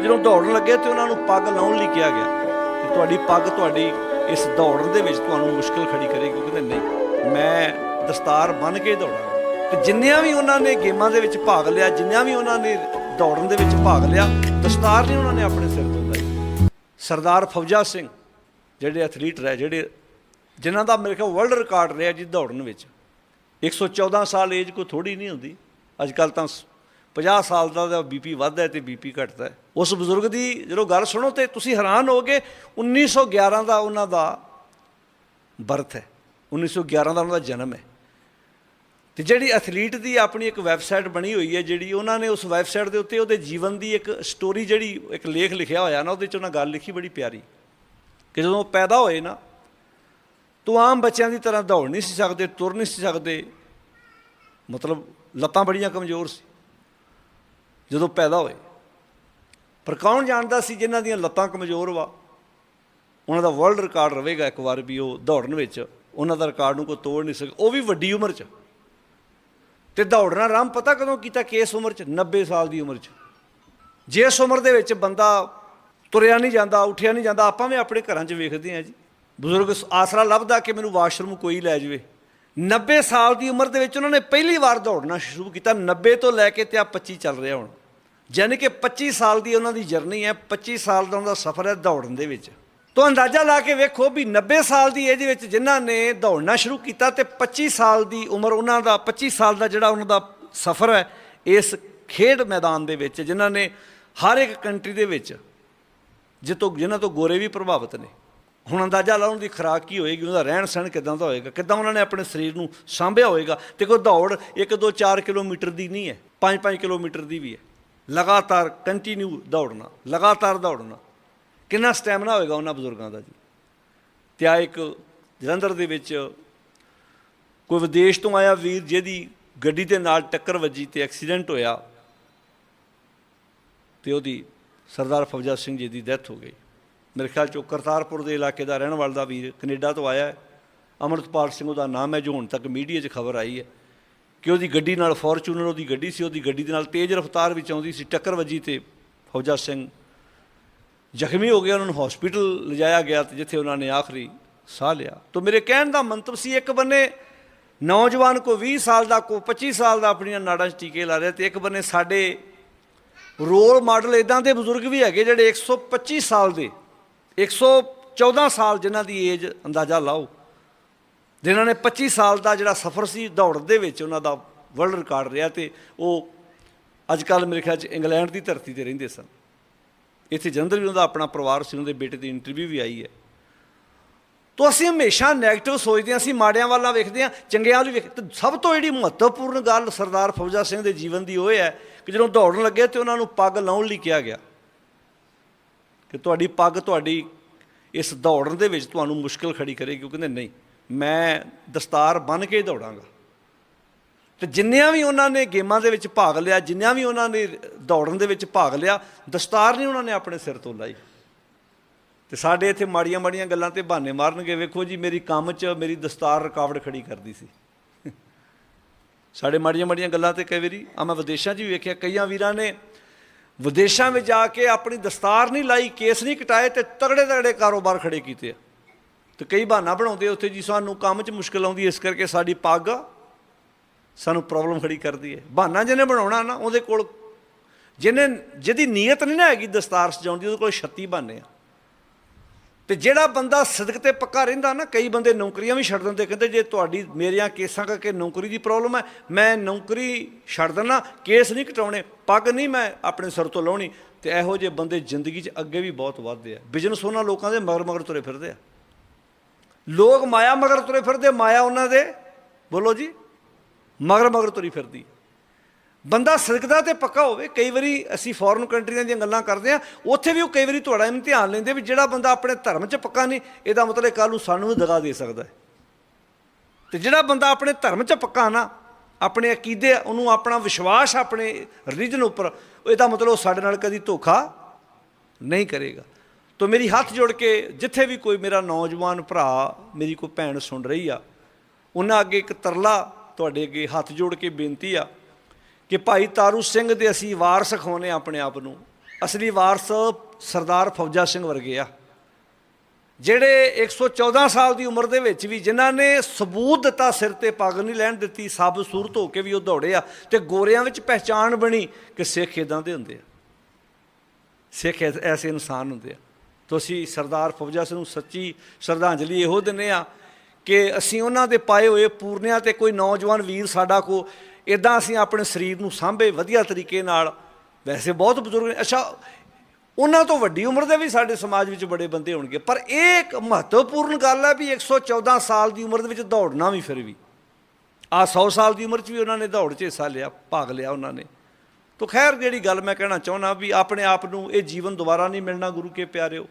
ਜਦੋਂ ਦੌੜਨ ਲੱਗੇ ਤੇ ਉਹਨਾਂ ਨੂੰ ਪੱਗ ਲਾਉਣ ਲਈ ਕਿਹਾ ਗਿਆ ਕਿ ਤੁਹਾਡੀ ਪੱਗ ਤੁਹਾਡੀ ਇਸ ਦੌੜਨ ਦੇ ਵਿੱਚ ਤੁਹਾਨੂੰ ਮੁਸ਼ਕਲ ਖੜੀ ਕਰੇਗੀ। ਉਹ ਕਹਿੰਦੇ, ਨਹੀਂ, ਮੈਂ ਦਸਤਾਰ ਬੰਨ ਕੇ ਦੌੜਾਂਗਾ। ਤੇ ਜਿੰਨਿਆਂ ਵੀ ਉਹਨਾਂ ਨੇ ਗੇਮਾਂ ਦੇ ਵਿੱਚ ਭਾਗ ਲਿਆ, ਜਿੰਨਿਆਂ ਵੀ ਉਹਨਾਂ ਨੇ ਦੌੜਨ ਦੇ ਵਿੱਚ ਭਾਗ ਲਿਆ, ਦਸਤਾਰ ਨਹੀਂ ਉਹਨਾਂ ਨੇ ਆਪਣੇ ਸਿਰ ਤੋਂ ਲਾਈ। ਸਰਦਾਰ ਫੌਜਾ ਸਿੰਘ, ਜਿਹੜੇ ਐਥਲੀਟ ਰਹੇ, ਜਿਹੜੇ ਜਿਨ੍ਹਾਂ ਦਾ ਮੇਰੇ ਖਿਆਲ ਵਰਲਡ ਰਿਕਾਰਡ ਰਿਹਾ ਜੀ ਦੌੜਨ ਵਿੱਚ 114 ਸਾਲ ਏਜ ਕੋਈ ਥੋੜੀ ਨਹੀਂ ਹੁੰਦੀ। ਅੱਜ ਕੱਲ ਤਾਂ 50 ਸਾਲ ਦਾ ਦਾ ਬੀਪੀ ਵੱਧਦਾ ਹੈ ਤੇ ਬੀਪੀ ਘਟਦਾ। ਉਸ ਬਜ਼ੁਰਗ ਦੀ ਜਦੋਂ ਗੱਲ ਸੁਣੋ ਤੇ ਤੁਸੀਂ ਹੈਰਾਨ ਹੋਗੇ 1911 ਦਾ ਉਹਨਾਂ ਦਾ ਬਰਥ ਹੈ। 1911 ਦਾ ਉਹਨਾਂ ਦਾ ਜਨਮ ਹੈ। ਤੇ ਜਿਹੜੀ ਐਥਲੀਟ ਦੀ ਆਪਣੀ ਇੱਕ ਵੈਬਸਾਈਟ ਬਣੀ ਹੋਈ ਹੈ, ਜਿਹੜੀ ਉਹਨਾਂ ਨੇ ਉਸ ਵੈਬਸਾਈਟ ਦੇ ਉੱਤੇ ਉਹਦੇ ਜੀਵਨ ਦੀ ਇੱਕ ਸਟੋਰੀ ਜਿਹੜੀ, ਇੱਕ ਲੇਖ ਲਿਖਿਆ ਹੋਇਆ ਨਾ, ਉਹਦੇ ਚ ਉਹਨਾਂ ਗੱਲ ਲਿਖੀ ਬੜੀ ਪਿਆਰੀ। ਕਿ ਜਦੋਂ ਉਹ ਪੈਦਾ ਹੋਏ ਨਾ, ਤੂੰ ਆਮ ਬੱਚਿਆਂ ਦੀ ਤਰ੍ਹਾਂ ਦੌੜ ਨਹੀਂ ਸੀ ਸਕਦੇ, ਤੁਰ ਨਹੀਂ ਸੀ ਸਕਦੇ। ਮਤਲਬ ਲੱਤਾਂ ਬੜੀਆਂ ਕਮਜ਼ੋਰ ਸੀ। ਜਦੋਂ ਪੈਦਾ ਹੋਏ। ਪਰ ਕੌਣ ਜਾਣਦਾ ਸੀ ਜਿਨ੍ਹਾਂ ਦੀਆਂ ਲੱਤਾਂ ਕਮਜ਼ੋਰ ਵਾ? ਉਹਨਾਂ ਦਾ ਵਰਲਡ ਰਿਕਾਰਡ ਰਹੇਗਾ ਇੱਕ ਵਾਰ ਵੀ ਉਹ ਦੌੜਨ ਵਿੱਚ। ਉਹਨਾਂ ਦਾ ਰਿਕਾਰਡ ਨੂੰ ਕੋਈ ਤੋੜ ਨਹੀਂ ਸਕੇ, ਉਹ ਵੀ ਵੱਡੀ ਉਮਰ 'ਚ। ਤੇ ਦੌੜਨਾ ਆਰਾਮ ਪਤਾ ਕਦੋਂ ਕੀਤਾ ਕਿਸ ਉਮਰ 'ਚ? 90 ਸਾਲ ਦੀ ਉਮਰ 'ਚ। ਜਿਸ ਉਮਰ ਦੇ ਵਿੱਚ ਬੰਦਾ ਤੁਰਿਆ ਨਹੀਂ ਜਾਂਦਾ, ਉੱਠਿਆ ਨਹੀਂ ਜਾਂਦਾ, ਆਪਾਂ ਵੀ ਆਪਣੇ ਘਰਾਂ 'ਚ ਵੇਖਦੇ ਹਾਂ ਜੀ। ਬਜ਼ੁਰਗ ਆਸਰਾ ਲੱਭਦਾ ਕਿ ਮੈਨੂੰ ਵਾਸ਼ਰੂਮ ਕੋਈ ਲੈ ਜਾਵੇ। 90 ਸਾਲ ਦੀ ਉਮਰ ਦੇ ਵਿੱਚ ਉਹਨਾਂ ਨੇ ਪਹਿਲੀ ਵਾਰ ਦੌੜਨਾ ਸ਼ੁਰੂ ਕੀਤਾ। 90 ਤੋਂ ਲੈ ਕੇ ਤੇ ਆ 25 ਚੱਲ ਰਿਹਾ ਹੁਣ। ਯਾਨੀ ਕਿ 25 ਸਾਲ ਦੀ ਉਹਨਾਂ ਦੀ ਜਰਨੀ ਹੈ 25 ਸਾਲ ਦਾ ਉਹਨਾਂ ਦਾ ਸਫ਼ਰ ਹੈ ਦੌੜਨ ਦੇ ਵਿੱਚ। ਤੋਂ ਅੰਦਾਜ਼ਾ ਲਾ ਕੇ ਵੇਖੋ ਵੀ 90 ਸਾਲ ਦੀ ਏਜ ਵਿੱਚ ਜਿਨ੍ਹਾਂ ਨੇ ਦੌੜਨਾ ਸ਼ੁਰੂ ਕੀਤਾ ਤੇ 25 ਸਾਲ ਦੀ ਉਮਰ ਉਹਨਾਂ ਦਾ 25 ਸਾਲ ਦਾ ਜਿਹੜਾ ਉਹਨਾਂ ਦਾ ਸਫ਼ਰ ਹੈ, ਇਸ ਖੇਡ ਮੈਦਾਨ ਦੇ ਵਿੱਚ ਜਿਨ੍ਹਾਂ ਨੇ ਹਰ ਇੱਕ ਕੰਟਰੀ ਦੇ ਵਿੱਚ ਜਿੱਤੋਂ, ਜਿਨ੍ਹਾਂ ਤੋਂ ਗੋਰੇ ਵੀ ਪ੍ਰਭਾਵਿਤ ਨੇ। ਹੁਣ ਅੰਦਾਜ਼ਾ ਲਾਉਣ ਦੀ ਖੁਰਾਕ ਕੀ ਹੋਏਗੀ, ਉਹਦਾ ਰਹਿਣ ਸਹਿਣ ਕਿਦਾਂ ਦਾ ਹੋਏਗਾ, ਕਿਦਾਂ ਉਹਨਾਂ ਨੇ ਆਪਣੇ ਸਰੀਰ ਨੂੰ ਸਾਂਭਿਆ ਹੋਏਗਾ। ਤੇ ਕੋਈ ਦੌੜ 1 2 4 ਕਿਲੋਮੀਟਰ ਦੀ ਨਹੀਂ ਹੈ 5 5 ਕਿਲੋਮੀਟਰ ਦੀ ਵੀ ਹੈ। ਲਗਾਤਾਰ ਕੰਟੀਨਿਊ ਦੌੜਨਾ, ਲਗਾਤਾਰ ਦੌੜਨਾ। ਕਿੰਨਾ ਸਟੈਮਿਨਾ ਹੋਏਗਾ ਉਹਨਾਂ ਬਜ਼ੁਰਗਾਂ ਦਾ ਜੀ? ਤੇ ਆ ਇੱਕ ਜਲੰਧਰ ਦੇ ਵਿੱਚ ਕੋਈ ਵਿਦੇਸ਼ ਤੋਂ ਆਇਆ ਵੀਰ ਜਿਹਦੀ ਗੱਡੀ ਦੇ ਨਾਲ ਟੱਕਰ ਵੱਜੀ ਤੇ ਐਕਸੀਡੈਂਟ ਹੋਇਆ ਤੇ ਉਹਦੀ ਸਰਦਾਰ ਫੌਜਾ ਸਿੰਘ ਜੀ ਦੀ ਡੈਥ ਹੋ ਗਈ। ਮੇਰੇ ਖਿਆਲ ਚੋਂ ਕਰਤਾਰਪੁਰ ਦੇ ਇਲਾਕੇ ਦਾ ਰਹਿਣ ਵਾਲਾ ਦਾ ਵੀਰ ਕੈਨੇਡਾ ਤੋਂ ਆਇਆ ਹੈ। ਅਮਰਤਪਾਲ ਸਿੰਘ ਉਹਦਾ ਨਾਮ ਹੈ ਜੋ ਹੁਣ ਤੱਕ ਮੀਡੀਆ 'ਚ ਖਬਰ ਆਈ ਹੈ। ਕਿ ਉਹਦੀ ਗੱਡੀ ਨਾਲ ਫੋਰਚੂਨਰ ਉਹਦੀ ਗੱਡੀ ਸੀ, ਉਹਦੀ ਗੱਡੀ ਦੇ ਨਾਲ ਤੇਜ਼ ਰਫ਼ਤਾਰ ਵਿੱਚ ਆਉਂਦੀ ਸੀ, ਟੱਕਰ ਵੱਜੀ ਤੇ ਫੌਜਾ ਸਿੰਘ ਜ਼ਖਮੀ ਹੋ ਗਏ ਉਹਨਾਂ ਨੂੰ ਹਸਪੀਟਲ ਲਿਜਾਇਆ ਗਿਆ ਤੇ ਜਿੱਥੇ ਉਹਨਾਂ ਨੇ ਆਖਰੀ ਸਾਹ ਲਿਆ। ਤੋਂ ਮੇਰੇ ਕਹਿਣ ਦਾ ਮੰਤਵ ਸੀ, ਇੱਕ ਬੰਨੇ ਨੌਜਵਾਨ ਕੋ 20 ਸਾਲ ਦਾ, ਕੋ 25 ਸਾਲ ਦਾ ਆਪਣੀਆਂ ਨਾੜਾਂ 'ਚ ਟੀਕੇ ਲਾ ਰਿਹਾ ਤੇ ਇੱਕ ਬੰਨੇ ਸਾਡੇ ਰੋਲ ਮਾਡਲ ਇਦਾਂ ਦੇ ਬਜ਼ੁਰਗ ਵੀ ਹੈਗੇ ਜਿਹੜੇ 125 ਸਾਲ ਦੇ 114 ਸਾਲ ਜਿਨ੍ਹਾਂ ਦੀ ਏਜ ਅੰਦਾਜ਼ਾ ਲਾਓ। ਜਿਨ੍ਹਾਂ ਨੇ 25 ਸਾਲ ਦਾ ਜਿਹੜਾ ਸਫ਼ਰ ਸੀ ਦੌੜਨ ਦੇ ਵਿੱਚ ਉਹਨਾਂ ਦਾ ਵਰਲਡ ਰਿਕਾਰਡ ਰਿਹਾ ਤੇ ਉਹ ਅੱਜ ਕੱਲ ਮੇਰੇ ਖਿਆਲ 'ਚ ਇੰਗਲੈਂਡ ਦੀ ਧਰਤੀ ਤੇ ਰਹਿੰਦੇ ਸਨ। ਇੱਥੇ ਜਲੰਧਰ ਵੀ ਉਹਨਾਂ ਦਾ ਆਪਣਾ ਪਰਿਵਾਰ ਸੀ ਉਹਦੇ ਬੇਟੇ ਦੀ ਇੰਟਰਵਿਊ ਵੀ ਆਈ ਹੈ। ਤੋਂ ਅਸੀਂ ਹਮੇਸ਼ਾ 네ਗੇਟਿਵ ਸੋਚਦੇ ਹਾਂ, ਅਸੀਂ ਮਾੜਿਆਂ ਵੱਲ ਵੇਖਦੇ ਹਾਂ, ਚੰਗਿਆਂ ਵੱਲ ਵੇਖ ਤੇ ਸਭ ਤੋਂ ਜਿਹੜੀ ਮਹੱਤਵਪੂਰਨ ਗੱਲ ਸਰਦਾਰ ਫੌਜਾ ਸਿੰਘ ਦੇ ਜੀਵਨ ਦੀ ਉਹ ਹੈ ਕਿ ਜਦੋਂ ਦੌੜਨ ਲੱਗੇ ਤੇ ਉਹਨਾਂ ਨੂੰ ਪੱਗ ਲਾਉਣ ਲਈ ਕਿਹਾ ਗਿਆ ਕਿ ਤੁਹਾਡੀ ਪੱਗ ਤੁਹਾਡੀ ਇਸ ਦੌੜਨ ਦੇ ਵਿੱਚ ਤੁਹਾਨੂੰ ਮੁਸ਼ਕਲ ਖੜੀ ਕਰੇਗੀ। ਉਹ ਕਹਿੰਦੇ, ਨਹੀਂ ਮੈਂ ਦਸਤਾਰ ਬੰਨ ਕੇ ਦੌੜਾਂਗਾ। ਤੇ ਜਿੰਨਿਆਂ ਵੀ ਉਹਨਾਂ ਨੇ ਗੇਮਾਂ ਦੇ ਵਿੱਚ ਭਾਗ ਲਿਆ, ਜਿੰਨਿਆਂ ਵੀ ਉਹਨਾਂ ਨੇ ਦੌੜਨ ਦੇ ਵਿੱਚ ਭਾਗ ਲਿਆ, ਦਸਤਾਰ ਨਹੀਂ ਉਹਨਾਂ ਨੇ ਆਪਣੇ ਸਿਰ ਤੋਂ ਲਾਈ। ਤੇ ਸਾਡੇ ਇੱਥੇ ਮਾੜੀਆਂ ਮਾੜੀਆਂ ਗੱਲਾਂ ਤੇ ਬਹਾਨੇ ਮਾਰਨਗੇ, ਵੇਖੋ ਜੀ, ਮੇਰੀ ਕੰਮ 'ਚ ਮੇਰੀ ਦਸਤਾਰ ਰੁਕਾਵਟ ਖੜੀ ਕਰਦੀ ਸੀ। ਸਾਡੇ ਮਾੜੀਆਂ ਮਾੜੀਆਂ ਗੱਲਾਂ ਤੇ ਕਈ ਵਾਰੀ ਆ ਮੈਂ ਵਿਦੇਸ਼ਾਂ 'ਚ ਵੀ ਵੇਖਿਆ, ਕਈਆਂ ਵੀਰਾਂ ਨੇ ਵਿਦੇਸ਼ਾਂ ਵਿੱਚ ਜਾ ਕੇ ਆਪਣੀ ਦਸਤਾਰ ਨਹੀਂ ਲਾਈ, ਕੇਸ ਨਹੀਂ ਕਟਾਏ ਤੇ ਤਗੜੇ ਤਗੜੇ ਕਾਰੋਬਾਰ ਖੜੇ ਕੀਤੇ ਆ। ਤੇ ਕਈ ਬਹਾਨਾ ਬਣਾਉਂਦੇ ਉੱਥੇ ਜੀ, ਸਾਨੂੰ ਕੰਮ 'ਚ ਮੁਸ਼ਕਲ ਆਉਂਦੀ ਇਸ ਕਰਕੇ ਸਾਡੀ ਪੱਗ ਸਾਨੂੰ ਪ੍ਰੋਬਲਮ ਖੜੀ ਕਰਦੀ ਹੈ। ਬਹਾਨਾ ਜਿਹਨੇ ਬਣਾਉਣਾ ਨਾ, ਉਹਦੇ ਕੋਲ ਜਿਹਨੇ, ਜਿਹਦੀ ਨੀਅਤ ਨਹੀਂ ਨਾ ਹੈਗੀ ਦਸਤਾਰ ਸਜਾਉਣ ਦੀ, ਉਹਦੇ ਕੋਲ 36 ਬਹਾਨੇ ਆ। ਤੇ ਜਿਹੜਾ ਬੰਦਾ ਸਦਕ ਤੇ ਪੱਕਾ ਰਹਿੰਦਾ ਨਾ, ਕਈ ਬੰਦੇ ਨੌਕਰੀਆਂ ਵੀ ਛੱਡ ਦਿੰਦੇ, ਕਹਿੰਦੇ ਜੇ ਤੁਹਾਡੀ, ਮੇਰੀਆਂ ਕੇਸਾਂ ਕਰਕੇ ਨੌਕਰੀ ਦੀ ਪ੍ਰੋਬਲਮ ਹੈ, ਮੈਂ ਨੌਕਰੀ ਛੱਡ ਦਿੰਦਾ, ਕੇਸ ਨਹੀਂ ਕਟਾਉਣੇ, ਪੱਗ ਨਹੀਂ ਮੈਂ ਆਪਣੇ ਸਿਰ ਤੋਂ ਲਾਉਣੀ, ਤੇ ਇਹੋ ਜਿਹੇ ਬੰਦੇ ਜ਼ਿੰਦਗੀ 'ਚ ਅੱਗੇ ਵੀ ਬਹੁਤ ਵੱਧਦੇ ਆ। ਬਿਜ਼ਨਸ ਉਹਨਾਂ ਲੋਕਾਂ ਦੇ ਮਗਰ ਮਗਰ ਤੁਰੇ ਫਿਰਦੇ ਆ। ਲੋਕ ਮਾਇਆ ਮਗਰ ਤੁਰੇ ਫਿਰਦੇ, ਮਾਇਆ ਉਹਨਾਂ ਦੇ। ਬੋਲੋ ਜੀ, ਮਗਰ ਮਗਰ ਤੁਰੀ ਫਿਰਦੀ। ਬੰਦਾ ਸਿੱਖਦਾ ਤੇ ਪੱਕਾ ਹੋਵੇ। ਕਈ ਵਾਰੀ ਅਸੀਂ ਫੋਰਨ ਕੰਟਰੀਆਂ ਦੀਆਂ ਗੱਲਾਂ ਕਰਦੇ ਆ ਉੱਥੇ ਵੀ ਉਹ ਕਈ ਵਾਰੀ ਤੁਹਾਡਾ ਇਮਤਿਹਾਨ ਲੈਂਦੇ ਵੀ ਜਿਹੜਾ ਬੰਦਾ ਆਪਣੇ ਧਰਮ 'ਚ ਪੱਕਾ ਨਹੀਂ, ਇਹਦਾ ਮਤਲਬ ਕੱਲ ਨੂੰ ਸਾਨੂੰ ਵੀ ਦਗਾ ਦੇ ਸਕਦਾ ਹੈ। ਤੇ ਜਿਹੜਾ ਬੰਦਾ ਆਪਣੇ ਧਰਮ 'ਚ ਪੱਕਾ ਨਾ, ਆਪਣੇ ਅਕੀਦੇ, ਉਹਨੂੰ ਆਪਣਾ ਵਿਸ਼ਵਾਸ ਆਪਣੇ ਰਿਲੀਜਨ ਉੱਪਰ, ਇਹਦਾ ਮਤਲਬ ਉਹ ਸਾਡੇ ਨਾਲ ਕਦੀ ਧੋਖਾ ਨਹੀਂ ਕਰੇਗਾ। ਤੋ ਮੇਰੀ ਹੱਥ ਜੋੜ ਕੇ ਜਿੱਥੇ ਵੀ ਕੋਈ ਮੇਰਾ ਨੌਜਵਾਨ ਭਰਾ ਮੇਰੀ ਕੋਈ ਭੈਣ ਸੁਣ ਰਹੀ ਆ, ਉਹਨਾਂ ਅੱਗੇ ਇੱਕ ਤਰਲਾ ਤੁਹਾਡੇ ਅੱਗੇ ਹੱਥ ਜੋੜ ਕੇ ਬੇਨਤੀ ਆ ਕਿ ਭਾਈ ਤਾਰੂ ਸਿੰਘ ਦੇ ਅਸੀਂ ਵਾਰ ਸਿਖਾਉਨੇ ਆਪਣੇ ਆਪ ਨੂੰ। ਅਸਲੀ ਵਾਰਸ ਸਰਦਾਰ ਫੌਜਾ ਸਿੰਘ ਵਰਗੇ ਆ। ਜਿਹੜੇ 114 ਸਾਲ ਦੀ ਉਮਰ ਦੇ ਵਿੱਚ ਵੀ ਜਿਨ੍ਹਾਂ ਨੇ ਸਬੂਤ ਦਿੱਤਾ, ਸਿਰ ਤੇ ਪੱਗ ਨਹੀਂ ਲੈਣ ਦਿੱਤੀ, ਸਭ ਸੂਰਤ ਹੋ ਕੇ ਵੀ ਉਹ ਦੌੜੇ ਆ ਤੇ ਗੋਰਿਆਂ ਵਿੱਚ ਪਹਿਚਾਣ ਬਣੀ ਕਿ ਸਿੱਖ ਇਦਾਂ ਦੇ ਹੁੰਦੇ ਆ। ਸਿੱਖ ਐਸ- ਐਸੇ ਇਨਸਾਨ ਹੁੰਦੇ ਆ। ਤੁਸੀਂ ਸਰਦਾਰ ਫੌਜਾ ਸਿੰਘ ਨੂੰ ਸੱਚੀ ਸ਼ਰਧਾਂਜਲੀ ਇਹੋ ਦਿੰਦੇ ਆ ਕਿ ਅਸੀਂ ਉਹਨਾਂ ਦੇ ਪਾਏ ਹੋਏ ਪੂਰਨਿਆਂ ਤੇ ਕੋਈ ਨੌਜਵਾਨ ਵੀਰ ਸਾਡਾ ਕੋ ਇਦਾਂ ਅਸੀਂ ਆਪਣੇ ਸਰੀਰ ਨੂੰ ਸਾਂਭੇ ਵਧੀਆ ਤਰੀਕੇ ਨਾਲ। ਵੈਸੇ ਬਹੁਤ ਬਜ਼ੁਰਗ ਨੇ। ਅੱਛਾ, ਉਹਨਾਂ ਤੋਂ ਵੱਡੀ ਉਮਰ ਦੇ ਵੀ ਸਾਡੇ ਸਮਾਜ ਵਿੱਚ ਬੜੇ ਬੰਦੇ ਹੋਣਗੇ, ਪਰ ਇਹ ਇੱਕ ਮਹੱਤਵਪੂਰਨ ਗੱਲ ਹੈ ਵੀ 114 ਸਾਲ ਦੀ ਉਮਰ ਦੇ ਵਿੱਚ ਦੌੜਨਾ ਵੀ ਫਿਰ ਵੀ। ਆ 100 ਸਾਲ ਦੀ ਉਮਰ 'ਚ ਵੀ ਉਹਨਾਂ ਨੇ ਦੌੜ 'ਚ ਹਿੱਸਾ ਲਿਆ, ਭਾਗ ਲਿਆ ਉਹਨਾਂ ਨੇ। ਤੋ ਖੈਰ ਜਿਹੜੀ ਗੱਲ ਮੈਂ ਕਹਿਣਾ ਚਾਹੁੰਦਾ ਵੀ ਆਪਣੇ ਆਪ ਨੂੰ ਇਹ ਜੀਵਨ ਦੁਬਾਰਾ ਨਹੀਂ ਮਿਲਣਾ, ਗੁਰੂ ਕੇ ਪਿਆਰਿਓ।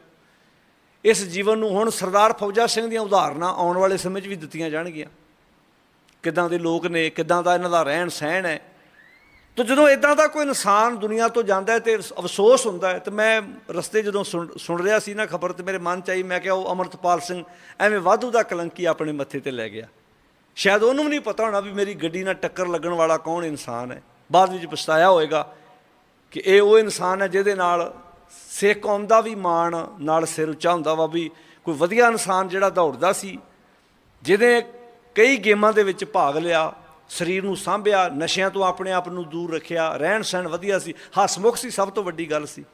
ਇਸ ਜੀਵਨ ਨੂੰ ਹੁਣ ਸਰਦਾਰ ਫੌਜਾ ਸਿੰਘ ਦੀਆਂ ਉਦਾਹਰਨਾਂ ਆਉਣ ਵਾਲੇ ਸਮੇਂ 'ਚ ਵੀ ਦਿੱਤੀਆਂ ਜਾਣਗੀਆਂ। ਕਿੱਦਾਂ ਦੇ ਲੋਕ ਨੇ, ਕਿੱਦਾਂ ਦਾ ਇਹਨਾਂ ਦਾ ਰਹਿਣ ਸਹਿਣ ਹੈ। ਤਾਂ ਜਦੋਂ ਇਦਾਂ ਦਾ ਕੋਈ ਇਨਸਾਨ ਦੁਨੀਆ ਤੋਂ ਜਾਂਦਾ ਹੈ ਤੇ ਅਫਸੋਸ ਹੁੰਦਾ ਹੈ, ਤੇ ਮੈਂ ਰਸਤੇ ਜਦੋਂ ਸੁਣ ਸੁਣ ਰਿਹਾ ਸੀ ਨਾ ਖਬਰ ਤੇ ਮੇਰੇ ਮਨ ਚ ਆਈ, ਮੈਂ ਕਿਹਾ ਉਹ ਅਮਰਤਪਾਲ ਸਿੰਘ ਐਵੇਂ ਵਾਧੂ ਦਾ ਕਲੰਕੀ ਆਪਣੇ ਮੱਥੇ ਤੇ ਲੈ ਗਿਆ। ਸ਼ਾਇਦ ਉਹਨੂੰ ਵੀ ਨਹੀਂ ਪਤਾ ਹੋਣਾ ਵੀ ਮੇਰੀ ਗੱਡੀ ਨਾਲ ਟੱਕਰ ਲੱਗਣ ਵਾਲਾ ਕੌਣ ਇਨਸਾਨ ਹੈ। ਬਾਅਦ ਵਿੱਚ ਪਛਤਾਇਆ ਹੋਏਗਾ ਕਿ ਇਹ ਉਹ ਇਨਸਾਨ ਹੈ ਜਿਹਦੇ ਨਾਲ ਸਿੱਖ ਕੌਮ ਦਾ ਵੀ ਮਾਣ, ਨਾਲ ਸਿਰ ਉੱਚਾ ਹੁੰਦਾ ਵਾ ਵੀ ਕੋਈ ਵਧੀਆ ਇਨਸਾਨ ਜਿਹੜਾ ਦੌੜਦਾ ਸੀ, ਜਿਹਦੇ ਕਈ ਗੇਮਾਂ ਦੇ ਵਿੱਚ ਭਾਗ ਲਿਆ, ਸਰੀਰ ਨੂੰ ਸਾਂਭਿਆ, ਨਸ਼ਿਆਂ ਤੋਂ ਆਪਣੇ ਆਪ ਨੂੰ ਦੂਰ ਰੱਖਿਆ ਰਹਿਣ ਸਹਿਣ ਵਧੀਆ ਸੀ, ਹਸਮੁਖ ਸੀ, ਸਭ ਤੋਂ ਵੱਡੀ ਗੱਲ ਸੀ।